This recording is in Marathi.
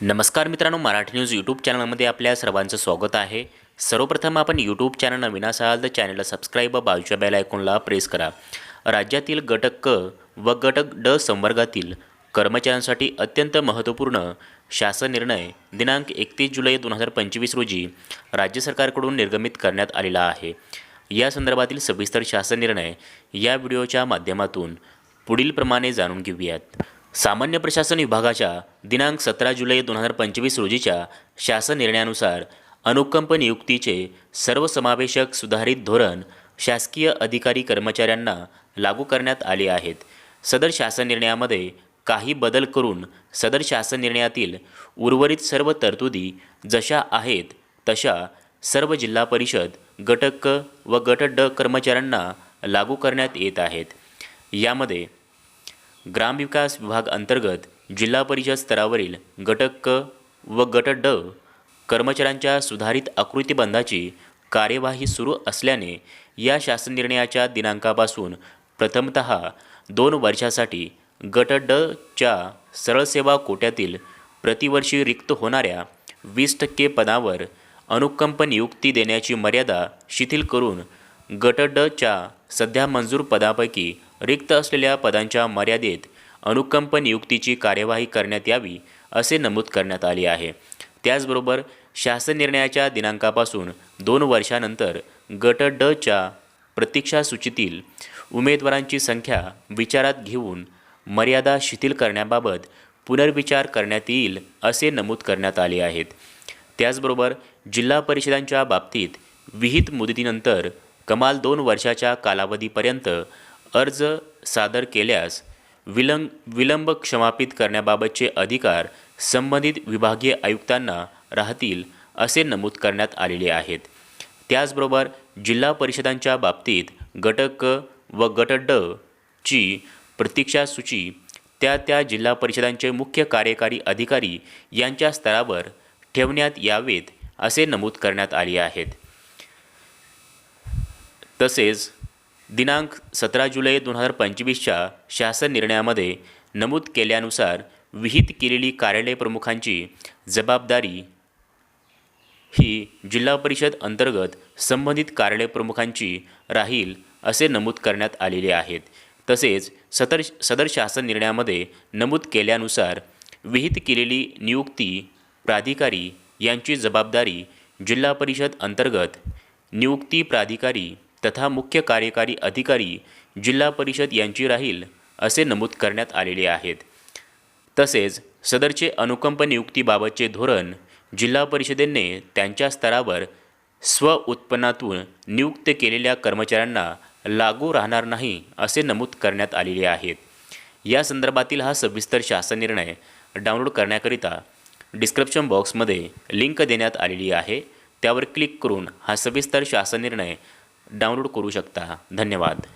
नमस्कार मित्रांनो मराठी न्यूज यूट्यूब चॅनलमध्ये आपल्या सर्वांचं स्वागत आहे. सर्वप्रथम आपण यूट्यूब चॅनल नवीन असाल तर चॅनलला सबस्क्राईब व बाजूच्या बेल आयकॉनला प्रेस करा. राज्यातील गट क व गट ड संवर्गातील कर्मचाऱ्यांसाठी अत्यंत महत्त्वपूर्ण शासन निर्णय दिनांक एकतीस जुलै दोन हजार पंचवीस रोजी राज्य सरकारकडून निर्गमित करण्यात आलेला आहे. या संदर्भातील सविस्तर शासन निर्णय या व्हिडिओच्या माध्यमातून पुढीलप्रमाणे जाणून घेऊयात. सामान्य प्रशासन विभागाच्या दिनांक सतरा जुलै दोन हजार पंचवीस रोजीच्या शासन निर्णयानुसार अनुकंप नियुक्तीचे सर्वसमावेशक सुधारित धोरण शासकीय अधिकारी कर्मचाऱ्यांना लागू करण्यात आले आहेत. सदर शासन निर्णयामध्ये काही बदल करून सदर शासन निर्णयातील उर्वरित सर्व तरतुदी जशा आहेत तशा सर्व जिल्हा परिषद गट क व गट ड कर्मचाऱ्यांना लागू करण्यात येत आहेत. यामध्ये ग्रामविकास विभाग अंतर्गत जिल्हा परिषद स्तरावरील गटक क व गट ड कर्मचाऱ्यांच्या सुधारित आकृतीबंधाची कार्यवाही सुरू असल्याने या शासन निर्णयाच्या दिनांकापासून प्रथमत दोन वर्षासाठी गट ड च्या सरळ सेवा कोट्यातील प्रतिवर्षी रिक्त होणाऱ्या वीस टक्के पदावर अनुकंप नियुक्ती देण्याची मर्यादा शिथिल करून गट ड च्या सध्या मंजूर पदापैकी रिक्त असलेल्या पदांच्या मर्यादेत अनुकंप नियुक्तीची कार्यवाही करण्यात यावी असे नमूद करण्यात आले आहे. त्याचबरोबर शासन निर्णयाच्या दिनांकापासून दोन वर्षानंतर गट ड च्या प्रतीक्षा सूचीतील उमेदवारांची संख्या विचारात घेऊन मर्यादा शिथिल करण्याबाबत पुनर्विचार करण्यात येईल असे नमूद करण्यात आले आहेत. त्याचबरोबर जिल्हा परिषदांच्या बाबतीत विहित मुदतीनंतर कमाल दोन वर्षाच्या कालावधीपर्यंत अर्ज सादर केल्यास विलंब विलंब क्षमापित करण्याबाबतचे अधिकार संबंधित विभागीय आयुक्तांना राहतील असे नमूद करण्यात आलेले आहेत. त्याचबरोबर जिल्हा परिषदांच्या बाबतीत गट क व गट ड ची प्रतीक्षा सूची त्या त्या जिल्हा परिषदांचे मुख्य कार्यकारी अधिकारी यांच्या स्तरावर ठेवण्यात यावेत असे नमूद करण्यात आले आहेत. तसेच दिनांक सतरा जुलै दोन हजार पंचवीसच्या शासन निर्णयामध्ये नमूद केल्यानुसार विहित केलेली कार्यालय प्रमुखांची जबाबदारी ही जिल्हा परिषद अंतर्गत संबंधित कार्यालय प्रमुखांची राहील असे नमूद करण्यात आलेले आहेत. तसेच सतर सदर शासन निर्णयामध्ये नमूद केल्यानुसार विहित केलेली नियुक्ती प्राधिकारी यांची जबाबदारी जिल्हा परिषद अंतर्गत नियुक्ती प्राधिकारी तथा मुख्य कार्यकारी अधिकारी जिल्हा परिषद यांची राहील असे नमूद करण्यात आलेले आहेत. तसेच सदरचे अनुकंप नियुक्तीबाबतचे धोरण जिल्हा परिषदेने त्यांच्या स्तरावर स्व उत्पन्नातून नियुक्त केलेल्या कर्मचाऱ्यांना लागू राहणार नाही असे नमूद करण्यात आलेले आहेत. या संदर्भातील हा सविस्तर शासन निर्णय डाउनलोड करण्याकरिता डिस्क्रिप्शन बॉक्समध्ये लिंक देण्यात आलेली आहे. त्यावर क्लिक करून हा सविस्तर शासन निर्णय डाउनलोड करू शकता. धन्यवाद.